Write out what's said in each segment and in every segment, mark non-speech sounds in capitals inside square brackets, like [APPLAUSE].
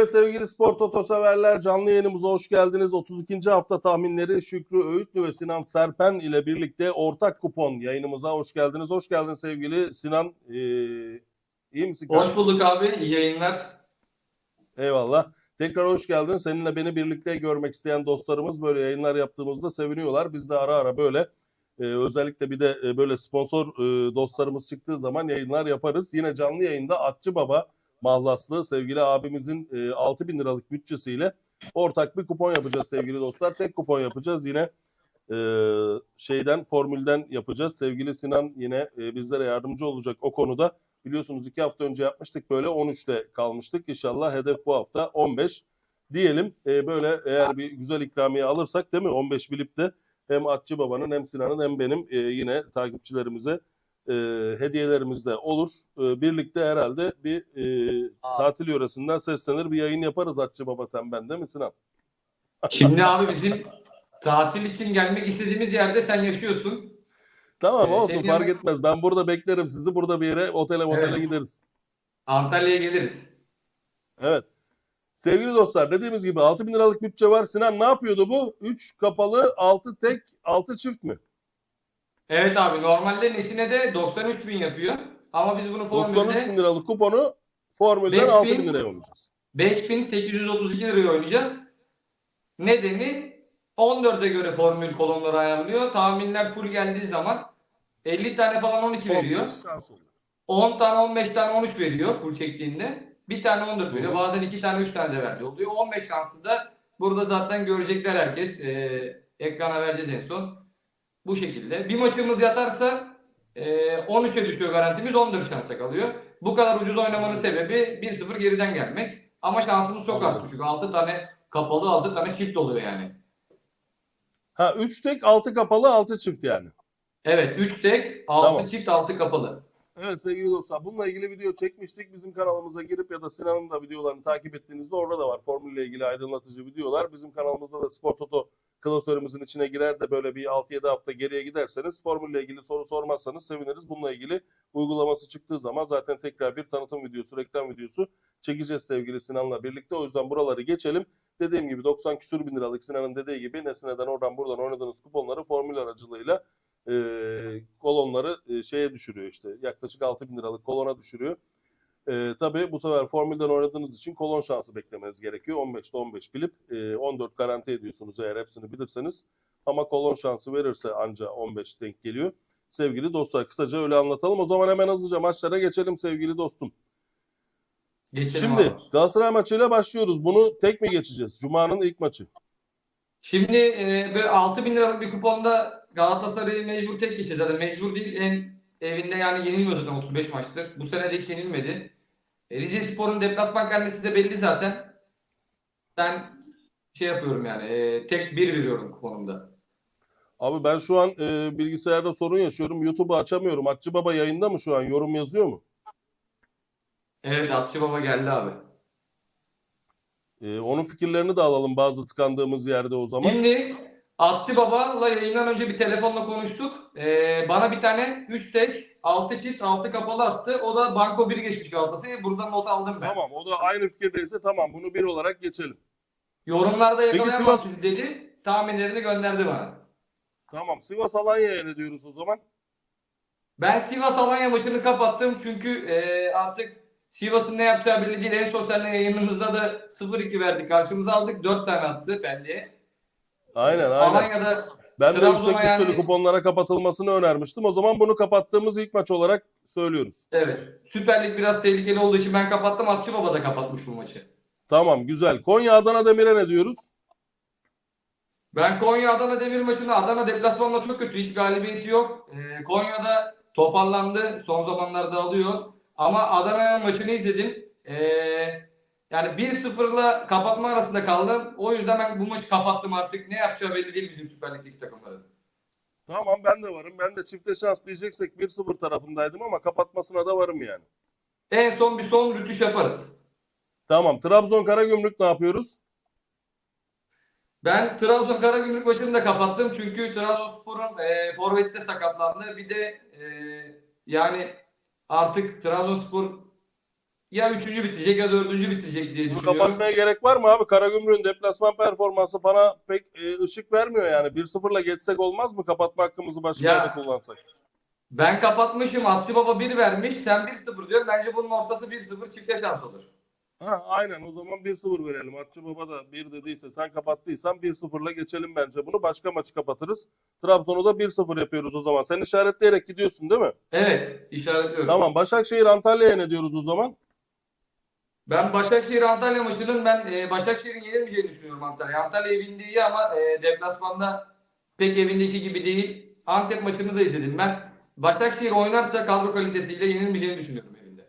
Evet sevgili spor toto severler canlı yayınımıza hoş geldiniz. 32. hafta tahminleri Şükrü Öğütlü ve Sinan Serpen ile birlikte ortak kupon yayınımıza hoş geldiniz. Hoş geldin sevgili Sinan. Ee, iyi misin? Hoş bulduk abi. İyi yayınlar. Eyvallah. Tekrar hoş geldin. Seninle beni birlikte görmek isteyen dostlarımız böyle yayınlar yaptığımızda seviniyorlar. Biz de ara ara böyle e, özellikle bir de e, böyle sponsor e, dostlarımız çıktığı zaman yayınlar yaparız. Yine canlı yayında Atçı Baba mahlaslı sevgili abimizin e, 6 bin liralık bütçesiyle ortak bir kupon yapacağız sevgili dostlar. Tek kupon yapacağız yine e, şeyden formülden yapacağız. Sevgili Sinan yine e, bizlere yardımcı olacak o konuda. Biliyorsunuz iki hafta önce yapmıştık böyle 13'te kalmıştık. İnşallah hedef bu hafta 15 diyelim. E, böyle eğer bir güzel ikramiye alırsak değil mi 15 bilip de hem Atçı Baba'nın hem Sinan'ın hem benim e, yine takipçilerimize e, hediyelerimiz de olur. E, birlikte herhalde bir e, tatil yöresinden seslenir bir yayın yaparız Atçı Baba sen ben değil mi Sinan? [LAUGHS] Şimdi abi bizim tatil için gelmek istediğimiz yerde sen yaşıyorsun. Tamam Ee, olsun fark etmez. Ben burada beklerim sizi. Burada bir yere otele motele Evet. gideriz. Antalya'ya geliriz. Evet. Sevgili dostlar dediğimiz gibi 6 bin liralık bütçe var. Sinan ne yapıyordu bu? 3 kapalı, 6 tek, 6 çift mi? Evet abi normalde Nesine de 93 bin yapıyor. Ama biz bunu 93 bin formülde liralık kuponu formülden 5 bin- 6 bin liraya oynayacağız. 5832 liraya oynayacağız. Nedeni 14'e göre formül kolonları ayarlıyor. Tahminler full geldiği zaman 50 tane falan 12 veriyor. 15 şans oluyor. 10 tane 15 tane 13 veriyor full çektiğinde. Bir tane 14 veriyor. Bazen 2 tane 3 tane de verdi oluyor. 15 şanslı da burada zaten görecekler herkes. Ee, ekrana vereceğiz en son. Bu şekilde. Bir maçımız yatarsa e, 13'e düşüyor garantimiz 14 şansa kalıyor. Bu kadar ucuz oynamanın sebebi 1-0 geriden gelmek. Ama şansımız çok arttı çünkü 6 tane kapalı 6 tane çift oluyor yani. Ha 3 tek, 6 kapalı, 6 çift yani. Evet 3 tek 6 Tamam. çift 6 kapalı. Evet sevgili dostlar bununla ilgili video çekmiştik. Bizim kanalımıza girip ya da Sinan'ın da videolarını takip ettiğinizde orada da var. Formülle ilgili aydınlatıcı videolar. Bizim kanalımızda da Spor Toto klasörümüzün içine girer de böyle bir 6-7 hafta geriye giderseniz formülle ilgili soru sormazsanız seviniriz. Bununla ilgili uygulaması çıktığı zaman zaten tekrar bir tanıtım videosu, reklam videosu çekeceğiz sevgili Sinan'la birlikte. O yüzden buraları geçelim. Dediğim gibi 90 küsür bin liralık Sinan'ın dediği gibi Nesne'den oradan buradan oynadığınız kuponları formül aracılığıyla e, kolonları e, şeye düşürüyor işte. Yaklaşık 6 bin liralık kolona düşürüyor. E, tabii bu sefer formülden oynadığınız için kolon şansı beklemeniz gerekiyor. 15'te 15 bilip e, 14 garanti ediyorsunuz eğer hepsini bilirseniz. Ama kolon şansı verirse anca 15 denk geliyor. Sevgili dostlar kısaca öyle anlatalım. O zaman hemen hızlıca maçlara geçelim sevgili dostum. Geçelim Şimdi abi. Galatasaray maçıyla başlıyoruz. Bunu tek mi geçeceğiz? Cuma'nın ilk maçı. Şimdi e, böyle 6 bin liralık bir kuponda Galatasaray'ı mecbur tek geçeceğiz zaten. Mecbur değil en evinde yani yenilmiyor zaten 35 maçtır. Bu sene de hiç yenilmedi. E, Rize Spor'un deplasman kendisi de belli zaten. Ben şey yapıyorum yani e, tek bir veriyorum kuponumda. Abi ben şu an e, bilgisayarda sorun yaşıyorum. YouTube'u açamıyorum. Atçı Baba yayında mı şu an? Yorum yazıyor mu? Evet Atçı Baba geldi abi. Ee, onun fikirlerini de alalım bazı tıkandığımız yerde o zaman. Şimdi Atçı Baba'la yayından önce bir telefonla konuştuk. E, bana bir tane 3 tek 6 çift 6 kapalı attı. O da Banko 1 geçmiş Galatasaray'ı. Buradan not aldım ben. Tamam o da aynı fikirdeyse tamam bunu bir olarak geçelim. Yorumlarda Peki yakalayamazsınız Sivas- dedi. Tahminlerini gönderdi bana. Tamam Sivas Alanya'ya ne diyoruz o zaman? Ben Sivas Alanya maçını kapattım çünkü e, artık Sivas'ın ne yapacağı belli değil. En seninle yayınımızda da 0-2 verdik. Karşımıza aldık. 4 tane attı Pendik'e. Aynen aynen. Alanya'da Ben de yüksek bütçeli yani- kuponlara kapatılmasını önermiştim. O zaman bunu kapattığımız ilk maç olarak söylüyoruz. evet Süper Lig biraz tehlikeli olduğu için ben kapattım. Atçı Baba da kapatmış bu maçı. Tamam güzel. Konya Adana Demir'e ne diyoruz? Ben Konya Adana Demir maçında Adana deplasmanla çok kötü. Hiç galibiyeti yok. Ee, Konya'da toparlandı. Son zamanlarda alıyor. Ama Adana maçını izledim. Ee, yani 1-0'la kapatma arasında kaldım. O yüzden ben bu maçı kapattım artık. Ne yapacağı belli değil bizim Süper Lig'deki takımların. Tamam ben de varım. Ben de çifte şans diyeceksek 1-0 tarafındaydım ama kapatmasına da varım yani. En son bir son rütüş yaparız. Tamam. Trabzon Karagümrük ne yapıyoruz? Ben Trabzon Karagümrük maçını da kapattım. Çünkü Trabzonspor'un e, forvette sakatlandı. Bir de e, yani artık Trabzonspor ya üçüncü bitecek ya dördüncü bitecek diye düşünüyorum. kapatmaya gerek var mı abi? Karagümrük'ün deplasman performansı bana pek e, ışık vermiyor yani. 1-0'la geçsek olmaz mı? Kapatma hakkımızı başka Ya. yerde kullansak. Ben kapatmışım. Atçı Baba 1 vermiş. Sen 1-0 diyor. Bence bunun ortası 1-0 çifte şans olur. Ha, aynen o zaman 1-0 verelim. Atçı Baba da 1 dediyse sen kapattıysan 1-0'la geçelim bence bunu. Başka maçı kapatırız. Trabzon'u da 1-0 yapıyoruz o zaman. Sen işaretleyerek gidiyorsun değil mi? Evet. işaretliyorum. Tamam. Başakşehir Antalya'ya ne diyoruz o zaman? Ben Başakşehir Antalya maçının ben e, Başakşehir'in yenilmeyeceğini düşünüyorum Antalya. Antalya evinde iyi ama e, deplasmanda pek evindeki gibi değil. Antep maçını da izledim ben. Başakşehir oynarsa kadro kalitesiyle yenilmeyeceğini düşünüyorum evinde.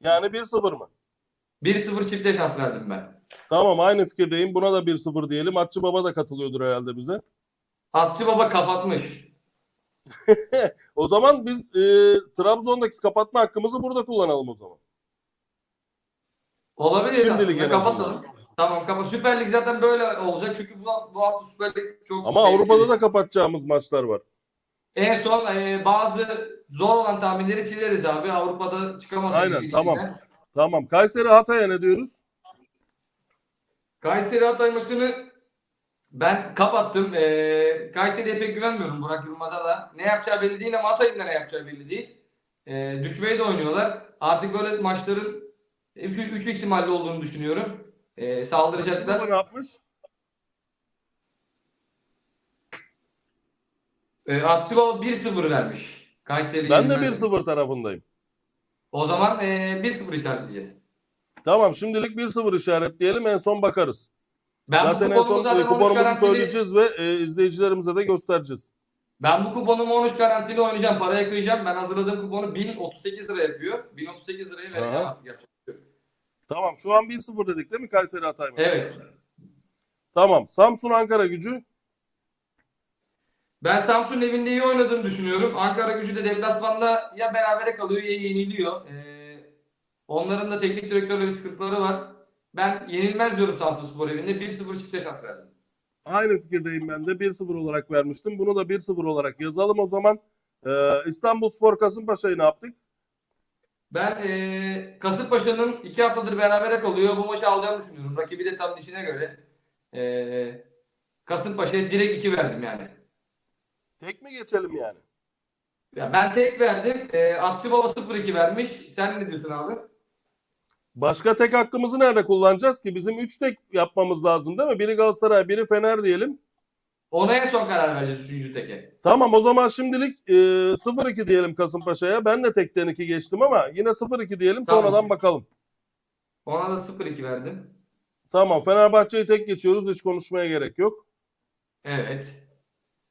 Yani 1-0 mı? 1-0 çifte şans verdim ben. Tamam aynı fikirdeyim. Buna da 1-0 diyelim. Atçı Baba da katılıyordur herhalde bize. Atçı Baba kapatmış. [LAUGHS] O zaman biz e, Trabzon'daki kapatma hakkımızı burada kullanalım o zaman. Olabilir Şimdilik aslında. en Kapatalım. Tamam kapat. Süper Lig zaten böyle olacak çünkü bu, bu hafta Süper Lig çok Ama Avrupa'da da kapatacağımız maçlar var. En son e, bazı zor olan tahminleri sileriz abi. Avrupa'da çıkamaz. Aynen, tamam. Tamam. Kayseri Hatay'a ne diyoruz? Kayseri Hatay maçını ben kapattım. E, Kayseri'ye pek güvenmiyorum Burak Yılmaz'a da. Ne yapacağı belli değil ama Hatay'ın da ne yapacağı belli değil. E, düşmeyi de oynuyorlar. Artık böyle maçların 3 ihtimalli olduğunu düşünüyorum. E, saldıracaklar. Ne yapmış? E, Atçı Baba 1-0 vermiş. Kayseri Ben de yenilmez. 1-0 tarafındayım. O zaman e, 1-0 işaretleyeceğiz. Tamam şimdilik 1-0 işaretleyelim en son bakarız. Ben zaten bu en kuponumu son zaten e, 13 kuponumuzu garantili söyleyeceğiz ve e, izleyicilerimize de göstereceğiz. Ben bu kuponumu 13 garantili oynayacağım. Paraya kıyacağım. Ben hazırladığım kuponu 1038 lira yapıyor. 1038 liraya vereceğim Aha. artık yapacak. Tamam şu an 1-0 dedik değil mi Kayseri Hatay maçı? Evet. Tamam. Samsun Ankara gücü. Ben Samsun'un evinde iyi oynadığını düşünüyorum. Ankara gücü de deplasmanda ya berabere kalıyor ya yeniliyor. Ee, onların da teknik direktörle bir sıkıntıları var. Ben yenilmez diyorum Samsun Spor evinde. 1-0 çifte şans verdim. Aynı fikirdeyim ben de 1-0 olarak vermiştim. Bunu da 1-0 olarak yazalım o zaman. Ee, İstanbul Spor Kasımpaşa'yı ne yaptık? Ben ee, Kasımpaşa'nın iki haftadır berabere kalıyor. Bu maçı alacağını düşünüyorum. Rakibi de tam dişine göre. Ee, Kasımpaşa'ya direkt 2 verdim yani. Tek mi geçelim yani? Ya ben tek verdim. E, Atçı Baba 0-2 vermiş. Sen ne diyorsun abi? Başka tek hakkımızı nerede kullanacağız ki? Bizim 3 tek yapmamız lazım değil mi? Biri Galatasaray, biri Fener diyelim. Ona en son karar vereceğiz 3. teke. Tamam o zaman şimdilik e, 0-2 diyelim Kasımpaşa'ya. Ben de tekten 2 geçtim ama yine 0-2 diyelim Tamam. sonradan bakalım. Ona da 0-2 verdim. Tamam Fenerbahçe'yi tek geçiyoruz hiç konuşmaya gerek yok. Evet.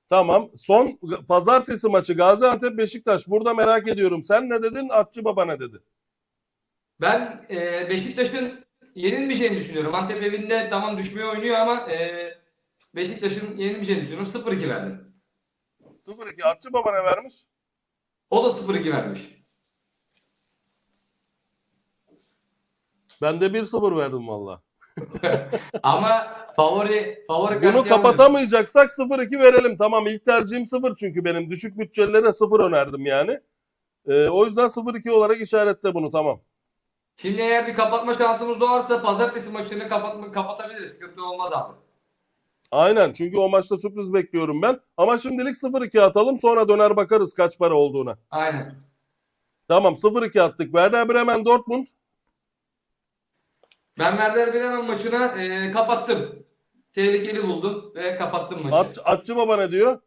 Tamam son pazartesi maçı Gaziantep Beşiktaş. Burada merak ediyorum. Sen ne dedin? Atçı Baba ne dedi? Ben e, Beşiktaş'ın yenilmeyeceğini düşünüyorum. Antep evinde tamam düşmeye oynuyor ama e, Beşiktaş'ın yenilmeyeceğini düşünüyorum. 0-2 verdim. 0-2 Atçı Baba ne vermiş? O da 0-2 vermiş. Ben de 1-0 verdim valla. [LAUGHS] ama favori favori Bunu kapatamayacaksak 0-2 verelim. Tamam ilk tercihim 0 çünkü benim düşük bütçelilere 0 önerdim yani. Ee, o yüzden 0-2 olarak işaretle bunu tamam. Şimdi eğer bir kapatma şansımız doğarsa pazartesi maçını kapatma, kapatabiliriz. Sıkıntı olmaz abi. Aynen çünkü o maçta sürpriz bekliyorum ben. Ama şimdilik 0-2 atalım sonra döner bakarız kaç para olduğuna. Aynen. Tamam 0-2 attık. Werder Bremen Dortmund. Ben Werder Bremen maçına e, kapattım. Tehlikeli buldum ve kapattım maçı. At, Atçı Baba ne diyor?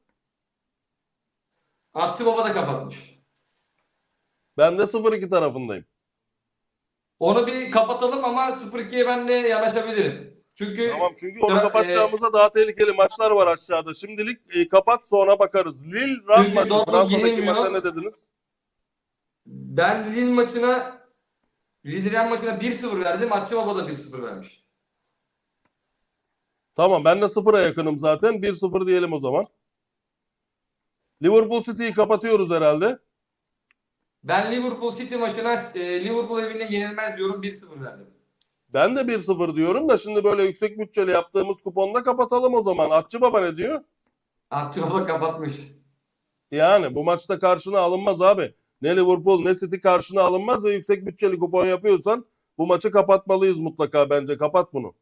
Atçı Baba da kapatmış. Ben de 0-2 tarafındayım. Onu bir kapatalım ama 0-2'ye ben de yanaşabilirim. Çünkü Tamam çünkü onu Tra- kapatacağımıza daha tehlikeli maçlar var aşağıda. Şimdilik e, kapat sonra bakarız. Lille Ram Çünkü maçı. Dortmund Fransa'daki yenilmiyor. maça ne dediniz? ben Lille maçına Lille Rennes maçına 1-0 verdim. Atçı Baba da 1-0 vermiş. Tamam ben de 0'a yakınım zaten. 1-0 diyelim o zaman. Liverpool City'yi kapatıyoruz herhalde. Ben Liverpool City maçına e, Liverpool evinde yenilmez diyorum 1-0 verdim. Ben de 1-0 diyorum da şimdi böyle yüksek bütçeli yaptığımız kuponda kapatalım o zaman. Atçı Baba ne diyor? Atçı Baba kapatmış. Yani bu maçta karşına alınmaz abi. ne Liverpool ne City karşına alınmaz ve yüksek bütçeli kupon yapıyorsan bu maçı kapatmalıyız mutlaka bence. Kapat bunu.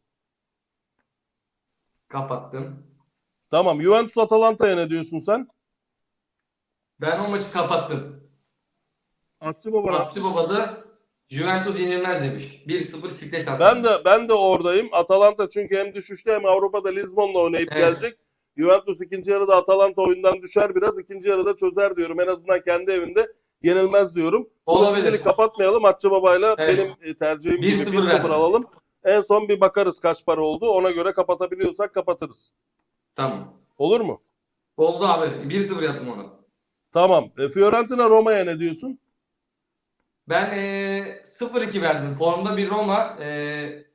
Kapattım. Tamam. Juventus Atalanta'ya ne diyorsun sen? Ben o maçı kapattım. Atçı baba. Atçı Baba da Juventus yenilmez demiş. 1-0 çifte şans. Ben de ben de oradayım. Atalanta çünkü hem düşüşte hem Avrupa'da Lizbon'la oynayıp Evet. gelecek. Juventus ikinci yarıda Atalanta oyundan düşer biraz. ikinci yarıda çözer diyorum. En azından kendi evinde yenilmez diyorum. Olabilir. kapatmayalım. Atçı babayla Evet. benim e, tercihim gibi 1-0 1-0 verdim. alalım. En son bir bakarız kaç para oldu. Ona göre kapatabiliyorsak kapatırız. Tamam. Olur mu? Oldu abi. 1-0 yaptım onu. Tamam. E, Fiorentina Roma'ya ne diyorsun? Ben eee 0-2 verdim. Formda bir Roma eee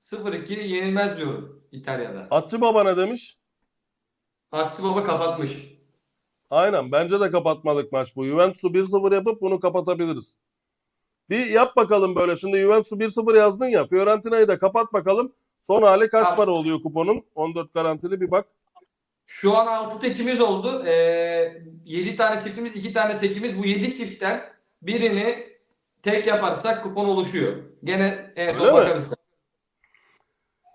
0-2 yenilmez diyorum İtalya'da. Atçı baba ne demiş? Atçı Baba kapatmış. Aynen. Bence de kapatmalık maç bu. Juventus'u 1-0 yapıp bunu kapatabiliriz. Bir yap bakalım böyle. Şimdi Juventus'u 1-0 yazdın ya. Fiorentina'yı da kapat bakalım. Son hali kaç Tamam. para oluyor kuponun? 14 garantili bir bak. Şu an 6 tekimiz oldu. Eee 7 tane çiftimiz, 2 tane tekimiz. Bu 7 çiftten birini tek yaparsak kupon oluşuyor. Gene en son Öyle mi? bakarız.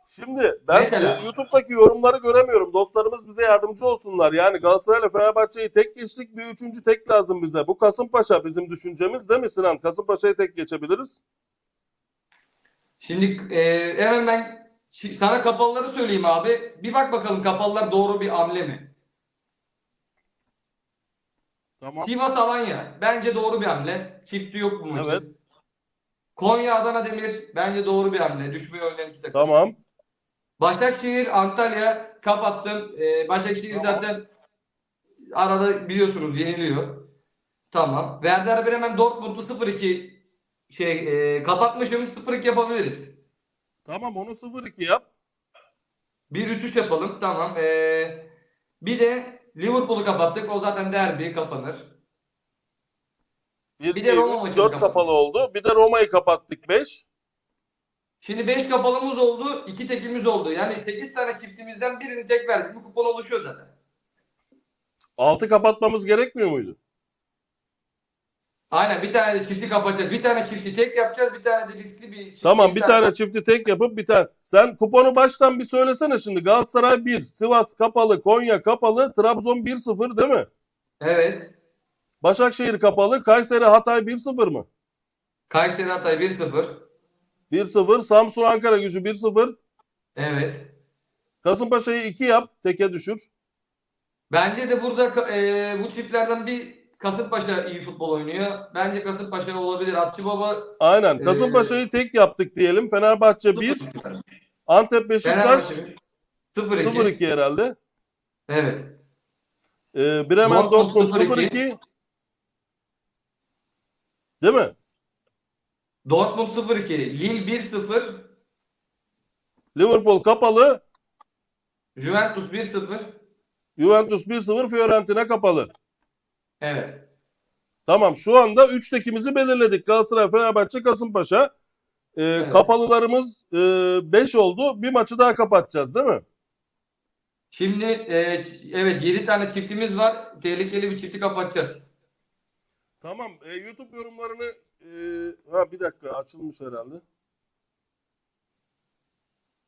Şimdi ben Mesela? e, YouTube'daki yorumları göremiyorum. Dostlarımız bize yardımcı olsunlar. Yani Galatasaray'la Fenerbahçe'yi tek geçtik. Bir üçüncü tek lazım bize. Bu Kasımpaşa bizim düşüncemiz değil mi Sinan? Kasımpaşa'yı tek geçebiliriz. Şimdi eee, hemen ben sana kapalıları söyleyeyim abi. Bir bak bakalım kapalılar doğru bir hamle mi? Tamam. Sivas Alanya bence doğru bir hamle. Çifti yok bu maçın. Evet. Konya Adana Demir bence doğru bir hamle. Düşmeye oynayan iki takım. Tamam. Başakşehir Antalya kapattım. Ee, Başakşehir Tamam. zaten arada biliyorsunuz yeniliyor. Tamam. Werder Bremen Dortmund'u 0-2 şey e, kapatmışım. 0-2 yapabiliriz. Tamam onu 0-2 yap. Bir rütüş yapalım. Tamam. Ee, bir de Liverpool'u kapattık. O zaten derbi kapanır. 1, Bir de Roma 3, maçını 4 kapat. kapalı oldu. Bir de Roma'yı kapattık 5. Şimdi 5 kapalımız oldu. 2 tekimiz oldu. Yani 8 tane çiftimizden birini tek verdik. Bu kupon oluşuyor zaten. 6 kapatmamız gerekmiyor muydu? Aynen bir tane de çifti kapatacağız. Bir tane çifti tek yapacağız. Bir tane de riskli bir çifti. Tamam bir tane çifti tek yapıp bir tane. Sen kuponu baştan bir söylesene şimdi. Galatasaray 1, Sivas kapalı, Konya kapalı, Trabzon 1-0 değil mi? Evet. Başakşehir kapalı, Kayseri Hatay 1-0 mı? Kayseri Hatay 1-0. 1-0, Samsun Ankara gücü 1-0. Evet. Kasımpaşa'yı 2 yap, teke düşür. Bence de burada e, bu çiftlerden bir Kasımpaşa iyi futbol oynuyor. Bence Kasımpaşa olabilir. Atçı Baba Aynen. Ee, Kasımpaşa'yı tek yaptık diyelim. Fenerbahçe 1, 0-2. Antep Beşiktaş Fenerbahçe 0-2. 0-2 herhalde. Evet. Ee, Bremen Dortmund Dortmund 0-2. 0-2. Değil mi? Dortmund 0-2. Lille 1-0. Liverpool kapalı, Juventus 1-0. Juventus 1-0, Fiorentina kapalı. Evet. Tamam şu anda 3 tekimizi belirledik. Galatasaray, Fenerbahçe, Kasımpaşa. Ee, Evet. Kapalılarımız 5 oldu. Bir maçı daha kapatacağız değil mi? Şimdi e, evet 7 tane çiftimiz var. Tehlikeli bir çifti kapatacağız. Tamam. e, YouTube yorumlarını e, ha bir dakika açılmış herhalde.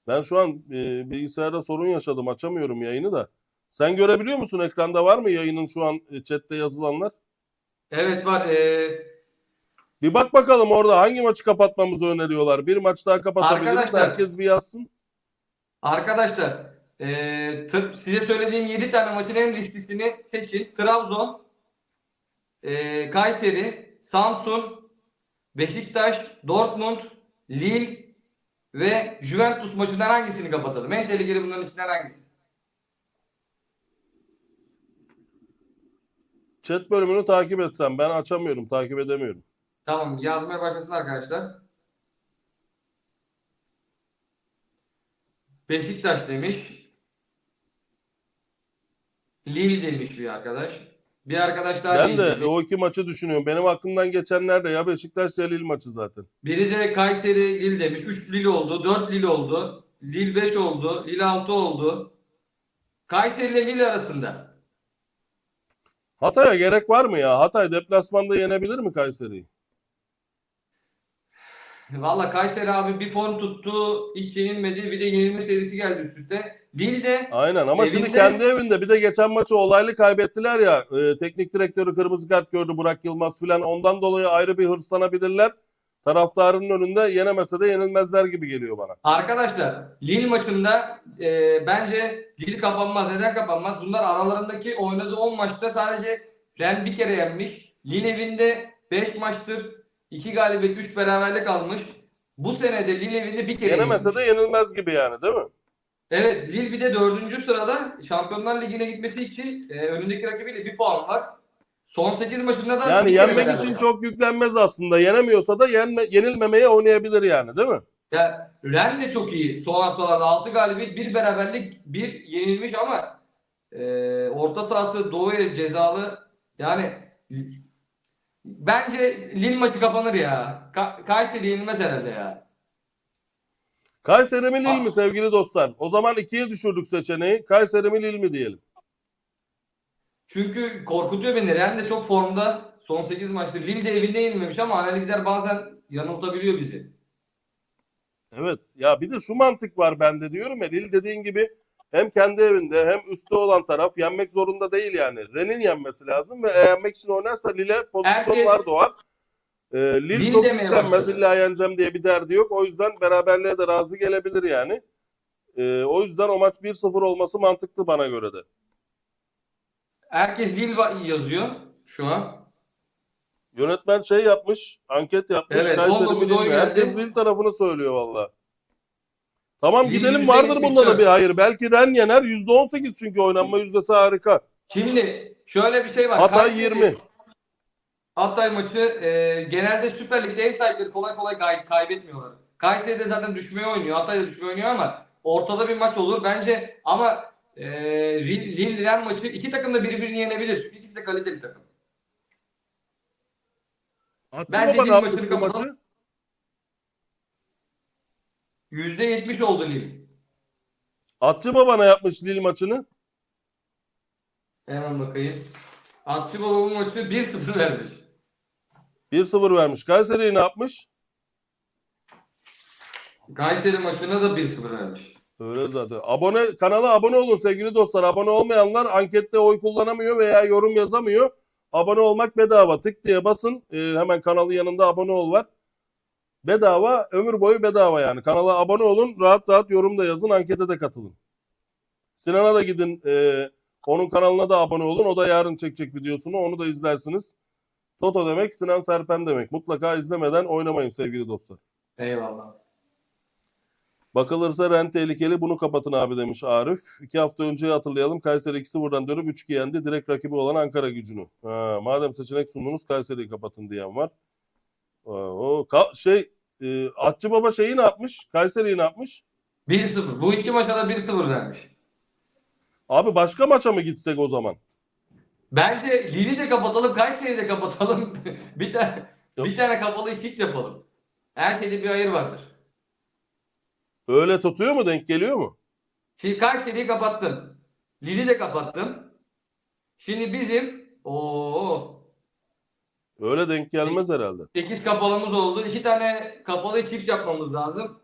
Ben şu an e, bilgisayarda sorun yaşadım. Açamıyorum yayını da. Sen görebiliyor musun? Ekranda var mı yayının şu an e, chatte yazılanlar? Evet var. E, Bir bak bakalım orada hangi maçı kapatmamızı öneriyorlar. Bir maç daha kapatabiliriz. Arkadaşlar- Herkes bir yazsın. arkadaşlar e, tır- size söylediğim 7 tane maçın en risklisini seçin. Trabzon, e, Kayseri, Samsun, Beşiktaş, Dortmund, Lille ve Juventus maçından hangisini kapatalım? En tehlikeli bunların içinden hangisi? Chat bölümünü takip etsem. Ben açamıyorum. Takip edemiyorum. Tamam yazmaya başlasın arkadaşlar. Beşiktaş demiş. Lille demiş bir arkadaş. Bir arkadaş daha Ben Lille de demiş. o iki maçı düşünüyorum. Benim aklımdan geçenler de ya Beşiktaş ya Lille maçı zaten. Biri de Kayseri Lille demiş. 3 Lille oldu. 4 Lille oldu. Lille 5 oldu. Lille 6 oldu. Kayseri ile Lille arasında. Hatay'a gerek var mı ya? Hatay deplasmanda yenebilir mi Kayseri'yi? Valla Kayseri abi bir form tuttu. Hiç yenilmedi. Bir de yenilme serisi geldi üst üste. Lille Aynen ama şimdi Evinde- kendi evinde bir de geçen maçı olaylı kaybettiler ya. e, teknik direktörü kırmızı kart gördü Burak Yılmaz filan. Ondan dolayı ayrı bir hırslanabilirler. Taraftarının önünde yenemese de yenilmezler gibi geliyor bana. Arkadaşlar Lille maçında e, bence Lille kapanmaz. Neden kapanmaz? Bunlar aralarındaki oynadığı 10 maçta sadece Rennes bir kere yenmiş. Lille evinde 5 maçtır 2 galibiyet 3 beraberlik almış. Bu sene de Lille evinde bir kere Yenemese yenilmiş. de yenilmez gibi yani değil mi? Evet Lille bir de 4. sırada Şampiyonlar Ligi'ne gitmesi için e, önündeki rakibiyle bir puan var. Son 8 maçında da Yani bir yenmek için kaldı. çok yüklenmez aslında. Yenemiyorsa da yenme, yenilmemeye oynayabilir yani değil mi? Ya Ren de çok iyi. Son haftalarda 6 galibiyet, 1 beraberlik, 1 yenilmiş ama e, orta sahası Doğu'ya cezalı. Yani bence Lille maçı kapanır ya. Ka- Kayseri yenilmez herhalde ya. Kayseri mi Lille mi sevgili dostlar? O zaman ikiye düşürdük seçeneği. Kayseri mi Lille mi diyelim. Çünkü korkutuyor beni. Ren de çok formda. Son 8 maçta. Lille de evinde yenilmemiş ama analizler bazen yanıltabiliyor bizi. Evet. Ya bir de şu mantık var bende diyorum ya. Lille dediğin gibi hem kendi evinde hem üstte olan taraf yenmek zorunda değil yani. Ren'in yenmesi lazım ve yenmek için oynarsa Lille'e pozisyonlar Herkes- doğar. Ee, Lille, Lille çok yüklenmez. İlla yeneceğim diye bir derdi yok. O yüzden beraberliğe de razı gelebilir yani. Ee, o yüzden o maç 1-0 olması mantıklı bana göre de. Herkes Lille yazıyor şu an. Yönetmen şey yapmış, anket yapmış. Evet, Kayseri 19 mi, oy Lille mi? geldi. Herkes Lille tarafını söylüyor valla. Tamam Lille gidelim vardır bunda da bir hayır. Belki Ren yener. %18 çünkü oynanma yüzdesi harika. Şimdi şöyle bir şey var. Hatay Kayseri- 20. Hatay maçı e, genelde Süper Lig'de ev sahipleri kolay kolay kay- kaybetmiyorlar. Kayseri de zaten düşmeye oynuyor. Hatay da düşmeye oynuyor ama ortada bir maç olur bence ama e, Lille Lille Rennes maçı iki takım da birbirini yenebilir. Çünkü ikisi de kaliteli takım. Atçı Bence Lille maçını kapatalım. maçı? %70 oldu Lille. Atçı Baba ne yapmış Lille maçını? Hemen bakayım. Atçı Baba bu maçı 1-0 vermiş. 1-0 vermiş. Kayseri'yi ne yapmış? Kayseri maçına da 1-0 vermiş. Öyle zaten. Abone kanala abone olun sevgili dostlar. Abone olmayanlar ankette oy kullanamıyor veya yorum yazamıyor. Abone olmak bedava. Tık diye basın. Ee, hemen kanalın yanında abone ol var. Bedava, ömür boyu bedava yani. Kanala abone olun. Rahat rahat yorum da yazın. Ankete de katılın. Sinan'a da gidin. ee, onun kanalına da abone olun. O da yarın çekecek videosunu. Onu da izlersiniz. Toto demek Sinan Serpen demek. Mutlaka izlemeden oynamayın sevgili dostlar. Eyvallah. Bakılırsa Ren tehlikeli bunu kapatın abi demiş Arif. İki hafta önce hatırlayalım Kayseri 2-0'dan dönüp 3-2 yendi. Direkt rakibi olan Ankara gücünü. Ha, madem seçenek sundunuz Kayseri'yi kapatın diyen var. O şey e, Atçı Baba şeyi ne yapmış? Kayseri'yi ne yapmış? 1-0. Bu iki maça da 1-0 vermiş. Abi başka maça mı gitsek o zaman? Bence Lille'i de kapatalım, Kayseri'yi de kapatalım. [LAUGHS] bir tane bir tane kapalı çift yapalım. Her şeyde bir hayır vardır. Öyle tutuyor mu? Denk geliyor mu? Şimdi Kayseri'yi kapattım. Lille'i de kapattım. Şimdi bizim o Öyle denk gelmez herhalde. 8 kapalımız oldu. 2 tane kapalı çift yapmamız lazım.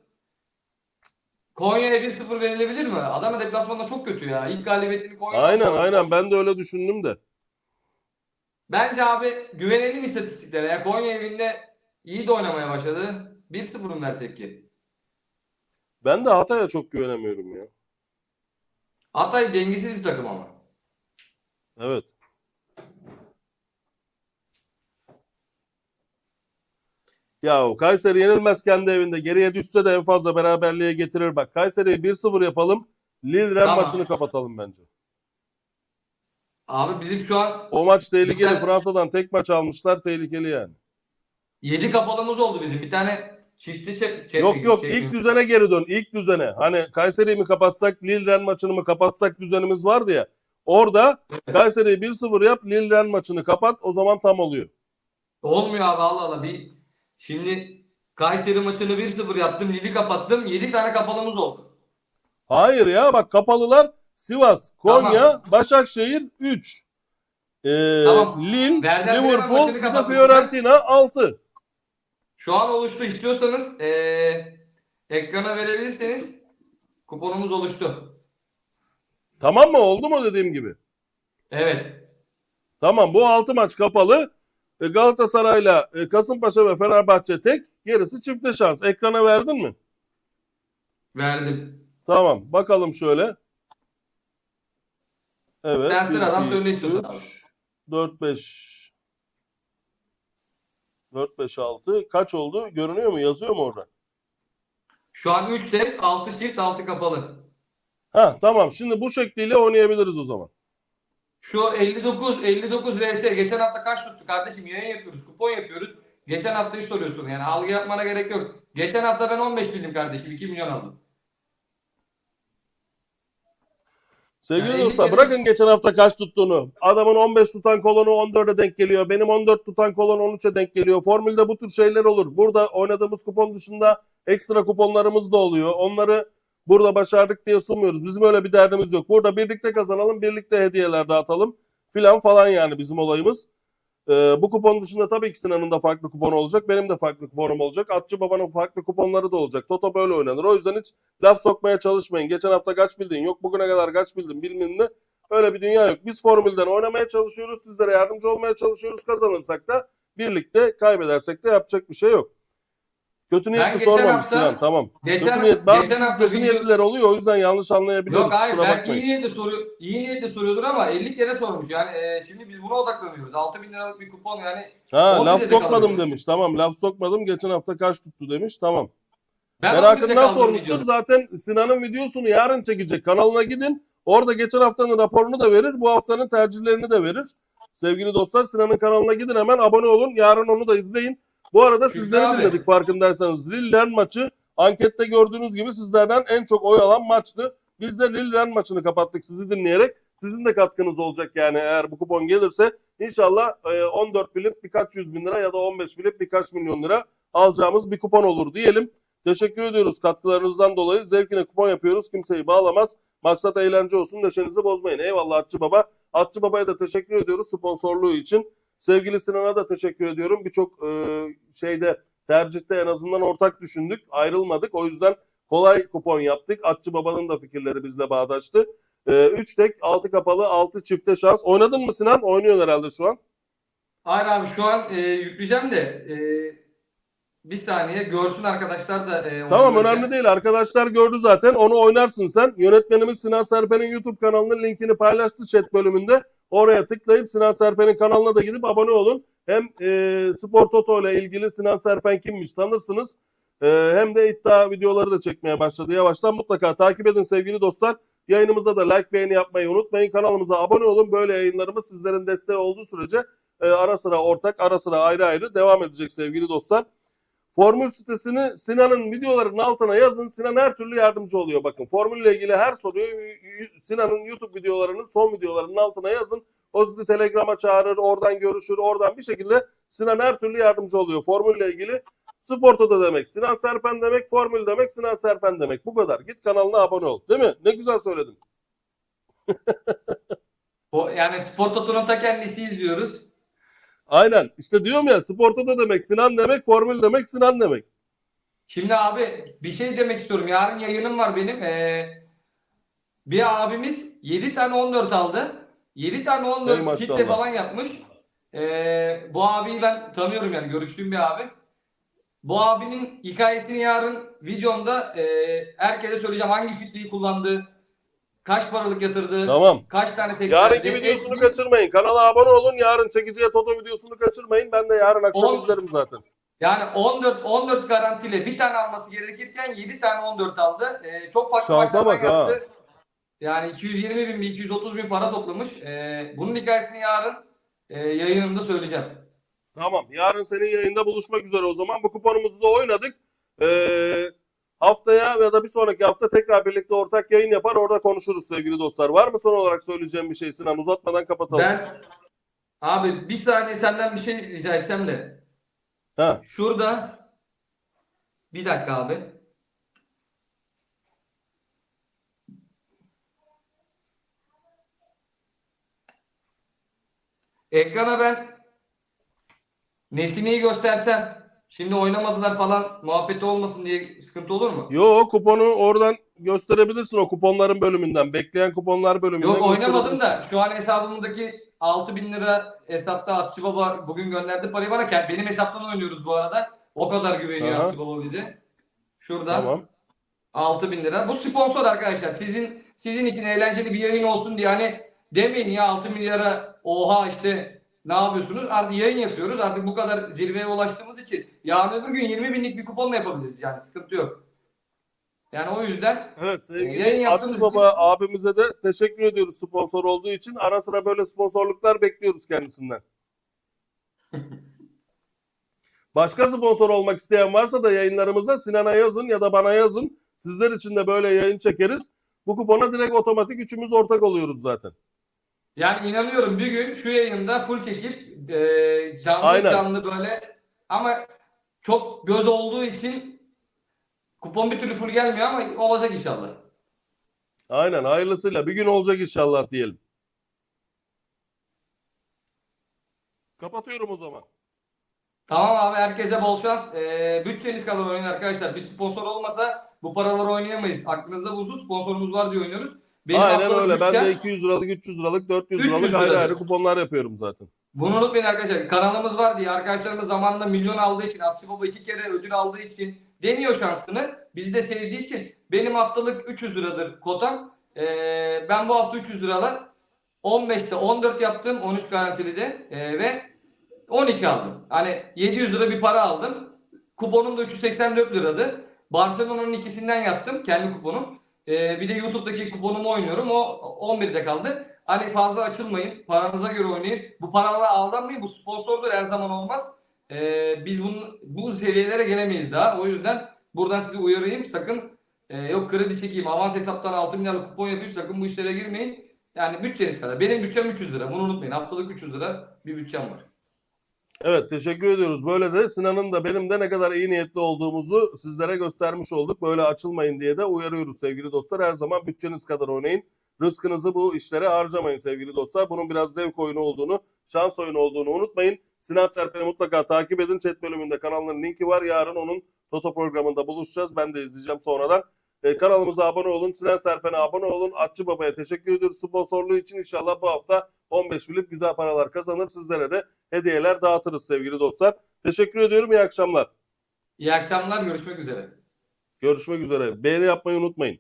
Konya'ya 1-0 verilebilir mi? Adana deplasmanda çok kötü ya. İlk galibiyetini Konya. Aynen aynen ben de öyle düşündüm de. Bence abi güvenelim istatistiklere. Ya Konya evinde iyi de oynamaya başladı. 1-0 mı versek ki? Ben de Hatay'a çok güvenemiyorum ya. Hatay dengesiz bir takım ama. Evet. Ya Kayseri yenilmez kendi evinde. Geriye düşse de en fazla beraberliğe getirir. Bak Kayseri'yi 1-0 yapalım. Lille Ren Tamam. maçını kapatalım bence. Abi bizim şu an O maç tehlikeli. Tane- Fransa'dan tek maç almışlar. Tehlikeli yani. 7 kapalımız oldu bizim. Bir tane çifti çek, çek- Yok yok çek- ilk düzene geri dön. İlk düzene. Hani Kayseri'yi mi kapatsak, Lille Ren maçını mı kapatsak düzenimiz vardı ya. Orada Kayseri'yi 1-0 yap, Lille Ren maçını kapat. O zaman tam oluyor. Olmuyor abi Allah Allah. Bir şimdi Kayseri maçını 1-0 yaptım. Lili kapattım. 7 tane kapalımız oldu. Hayır ya bak kapalılar Sivas, Konya, Başakşehir 3. Ee, Tamam. Lille, Werder Liverpool, bir de. Fiorentina 6. Şu an oluştu. İstiyorsanız eee ekrana verebilirseniz kuponumuz oluştu. Tamam mı? Oldu mu dediğim gibi? Evet. Tamam bu 6 maç kapalı. E, Galatasaray'la e, Kasımpaşa ve Fenerbahçe tek. Gerisi çifte şans. Ekrana verdin mi? Verdim. Tamam. Bakalım şöyle. Evet. Sen sıradan söyle istiyorsan abi. 4 5 4 5 6 kaç oldu? Görünüyor mu? Yazıyor mu orada? Şu an 3 tek, 6 çift, 6 kapalı. Ha tamam. Şimdi bu şekliyle oynayabiliriz o zaman. Şu 59 59 RS geçen hafta kaç tuttu kardeşim? Yayın yapıyoruz, kupon yapıyoruz. Geçen haftayı soruyorsun. Yani algı yapmana gerek yok. Geçen hafta ben 15 bildim kardeşim. 2 milyon aldım. Sevgili Yani dostlar bırakın geçen hafta kaç tuttuğunu. Adamın 15 tutan kolonu 14'e denk geliyor. Benim 14 tutan kolon 13'e denk geliyor. Formülde bu tür şeyler olur. Burada oynadığımız kupon dışında ekstra kuponlarımız da oluyor. Onları burada başardık diye sunmuyoruz. Bizim öyle bir derdimiz yok. Burada birlikte kazanalım, birlikte hediyeler dağıtalım filan falan yani bizim olayımız. Ee, bu kupon dışında tabii ki Sinan'ın da farklı kuponu olacak. Benim de farklı kuponum olacak. Atçı Baba'nın farklı kuponları da olacak. Toto böyle oynanır. O yüzden hiç laf sokmaya çalışmayın. Geçen hafta kaç bildin? Yok bugüne kadar kaç bildin? Bilmem ne. Öyle bir dünya yok. Biz formülden oynamaya çalışıyoruz. Sizlere yardımcı olmaya çalışıyoruz. Kazanırsak da birlikte kaybedersek de yapacak bir şey yok. Kötü niyetli sormamış hafta- Sinan. Tamam. Geçen, kötü niyet, geçen hafta kötü video... niyetliler oluyor. O yüzden yanlış anlayabiliyoruz. Yok hayır Kusura belki bakmayın. iyi niyetle soruyor, iyi niyetle soruyordur ama 50 kere sormuş. Yani e, şimdi biz buna odaklanıyoruz. 6 bin liralık bir kupon yani. Ha laf sokmadım demiş. Tamam laf sokmadım. Geçen hafta kaç tuttu demiş. Tamam. Ben 11'de Merakından sormuştur. videoda. Zaten Sinan'ın videosunu yarın çekecek. Kanalına gidin. Orada geçen haftanın raporunu da verir. Bu haftanın tercihlerini de verir. Sevgili dostlar Sinan'ın kanalına gidin hemen abone olun. Yarın onu da izleyin. Bu arada sizleri dinledik farkındaysanız. Lille maçı ankette gördüğünüz gibi sizlerden en çok oy alan maçtı. Biz de Lille maçını kapattık sizi dinleyerek. Sizin de katkınız olacak yani eğer bu kupon gelirse. İnşallah e, 14 bilip birkaç yüz bin lira ya da 15 bilip birkaç milyon lira alacağımız bir kupon olur diyelim. Teşekkür ediyoruz katkılarınızdan dolayı. Zevkine kupon yapıyoruz. Kimseyi bağlamaz. Maksat eğlence olsun. Neşenizi bozmayın. Eyvallah Atçı Baba. Atçı Baba'ya da teşekkür ediyoruz sponsorluğu için. Sevgili Sinan'a da teşekkür ediyorum. Birçok e, şeyde tercihte en azından ortak düşündük. Ayrılmadık. O yüzden kolay kupon yaptık. Atçı Baba'nın da fikirleri bizle bağdaştı. 3 tek, 6 kapalı, 6 çifte şans. Oynadın mı Sinan? Oynuyorsun herhalde şu an. Hayır abi şu an e, yükleyeceğim de e, bir saniye görsün arkadaşlar da. E, Tamam göreceğim. önemli değil. Arkadaşlar gördü zaten. Onu oynarsın sen. Yönetmenimiz Sinan Serpen'in YouTube kanalının linkini paylaştı chat bölümünde. Oraya tıklayıp Sinan Serpen'in kanalına da gidip abone olun. Hem e, Spor Toto ile ilgili Sinan Serpen kimmiş tanırsınız. E, hem de iddia videoları da çekmeye başladı. Yavaştan mutlaka takip edin sevgili dostlar. Yayınımıza da like beğeni yapmayı unutmayın. Kanalımıza abone olun. Böyle yayınlarımız sizlerin desteği olduğu sürece e, ara sıra ortak, ara sıra ayrı ayrı devam edecek sevgili dostlar. Formül sitesini Sinan'ın videolarının altına yazın. Sinan her türlü yardımcı oluyor. Bakın formülle ilgili her soruyu Sinan'ın YouTube videolarının son videolarının altına yazın. O sizi Telegram'a çağırır, oradan görüşür, oradan bir şekilde Sinan her türlü yardımcı oluyor. Formülle ilgili Sporto da demek, Sinan Serpen demek, formül demek, Sinan Serpen demek. Bu kadar. Git kanalına abone ol. Değil mi? Ne güzel söyledim. [LAUGHS] Yani Spor Toto'nun ta kendisi izliyoruz. Aynen. İşte diyorum ya Sporto da demek, Sinan demek, formül demek, Sinan demek. Şimdi abi bir şey demek istiyorum. Yarın yayınım var benim. Ee, bir abimiz 7 tane 14 aldı. 7 tane Ey 14 maşallah. kitle falan yapmış. Ee, bu abiyi ben tanıyorum yani görüştüğüm bir abi. Bu abinin hikayesini yarın videomda e, herkese söyleyeceğim hangi fitliği kullandı, kaç paralık yatırdı, Tamam. kaç tane tek Yarınki verdi, videosunu hepsini- kaçırmayın. Kanala abone olun. Yarın çekiciye Toto videosunu kaçırmayın. Ben de yarın akşam On- izlerim zaten. Yani 14 14 garantiyle bir tane alması gerekirken 7 tane 14 aldı. Ee, çok farklı Şansa bak ha. yaptı. Yani 220 bin, 230 bin para toplamış. Ee, bunun hikayesini yarın e, yayınımda söyleyeceğim. Tamam. Yarın senin yayında buluşmak üzere o zaman. Bu kuponumuzu da oynadık. Ee, haftaya ya da bir sonraki hafta tekrar birlikte ortak yayın yapar. Orada konuşuruz sevgili dostlar. Var mı son olarak söyleyeceğim bir şey Sinan? Uzatmadan kapatalım. Ben abi bir saniye senden bir şey rica etsem de. Ha. Şurada bir dakika abi. ekrana ben Nesli'yi göstersem şimdi oynamadılar falan muhabbeti olmasın diye sıkıntı olur mu? Yo kuponu oradan gösterebilirsin o kuponların bölümünden. Bekleyen kuponlar bölümünden. Yok oynamadım da şu an hesabımdaki 6000 lira hesapta Atçı Baba bugün gönderdi parayı bana. Benim hesaptan oynuyoruz bu arada. O kadar güveniyor Aha. Atçı Baba bize. Şuradan Tamam. 6000 lira. Bu sponsor arkadaşlar. Sizin sizin için eğlenceli bir yayın olsun diye hani demeyin ya 6 milyara oha işte ne yapıyorsunuz? Artık yayın yapıyoruz. Artık bu kadar zirveye ulaştığımız için yarın öbür gün 20 binlik bir kuponla yapabiliriz yani sıkıntı yok. Yani o yüzden Evet Yayın sevgili yaptığımız Akçı Baba abimize de teşekkür ediyoruz sponsor olduğu için. Ara sıra böyle sponsorluklar bekliyoruz kendisinden. [LAUGHS] Başka sponsor olmak isteyen varsa da yayınlarımızda Sinan'a yazın ya da bana yazın. Sizler için de böyle yayın çekeriz. Bu kupona direkt otomatik üçümüz ortak oluyoruz zaten. Yani inanıyorum bir gün şu yayında full çekip e, canlı Aynen. canlı böyle ama çok göz olduğu için kupon bir türlü full gelmiyor ama olacak inşallah. Aynen hayırlısıyla bir gün olacak inşallah diyelim. Kapatıyorum o zaman. Tamam abi herkese bol şans. E, bütçeniz kadar oynayın arkadaşlar. Bir sponsor olmasa bu paraları oynayamayız. Aklınızda bulunsun sponsorumuz var diye oynuyoruz. Benim Aynen öyle. Ben de bütçem- 200 liralık, 300 liralık, 400 300 liralık ayrı ayrı kuponlar yapıyorum zaten. Bunu unutmayın arkadaşlar. Kanalımız var diye arkadaşlarımız zamanında milyon aldığı için, Abdi Baba iki kere ödül aldığı için deniyor şansını. Bizi de sevdiği için benim haftalık 300 liradır kotam. Ee, ben bu hafta 300 liralar 15'te 14 yaptım 13 garantili de Ee, ve 12 aldım. Hani 700 lira bir para aldım. Kuponum da 384 liradı. Barcelona'nın ikisinden yaptım kendi kuponum. Ee, bir de YouTube'daki kuponumu oynuyorum. O 11'de kaldı. Hani fazla açılmayın. Paranıza göre oynayın. Bu paralara aldanmayın. Bu sponsordur her zaman olmaz. Ee, biz bunun, bu seviyelere gelemeyiz daha. O yüzden buradan sizi uyarayım. Sakın e, yok kredi çekeyim, avans hesaptan 6 milyarlık kupon yapayım. Sakın bu işlere girmeyin. Yani bütçeniz kadar. Benim bütçem 300 lira. Bunu unutmayın. Haftalık 300 lira bir bütçem var. Evet teşekkür ediyoruz. Böyle de Sinan'ın da benim de ne kadar iyi niyetli olduğumuzu sizlere göstermiş olduk. Böyle açılmayın diye de uyarıyoruz sevgili dostlar. Her zaman bütçeniz kadar oynayın. Rızkınızı bu işlere harcamayın sevgili dostlar. Bunun biraz zevk oyunu olduğunu, şans oyunu olduğunu unutmayın. Sinan Serpen'i mutlaka takip edin. Chat bölümünde kanalının linki var. Yarın onun Toto programında buluşacağız. Ben de izleyeceğim sonradan. Ee, kanalımıza abone olun. Sinan Serpen'e abone olun. Atçı Baba'ya teşekkür ediyoruz sponsorluğu için. İnşallah bu hafta 15 bilip güzel paralar kazanır. Sizlere de hediyeler dağıtırız sevgili dostlar. Teşekkür ediyorum. İyi akşamlar. İyi akşamlar. Görüşmek üzere. Görüşmek üzere. Beğeni yapmayı unutmayın.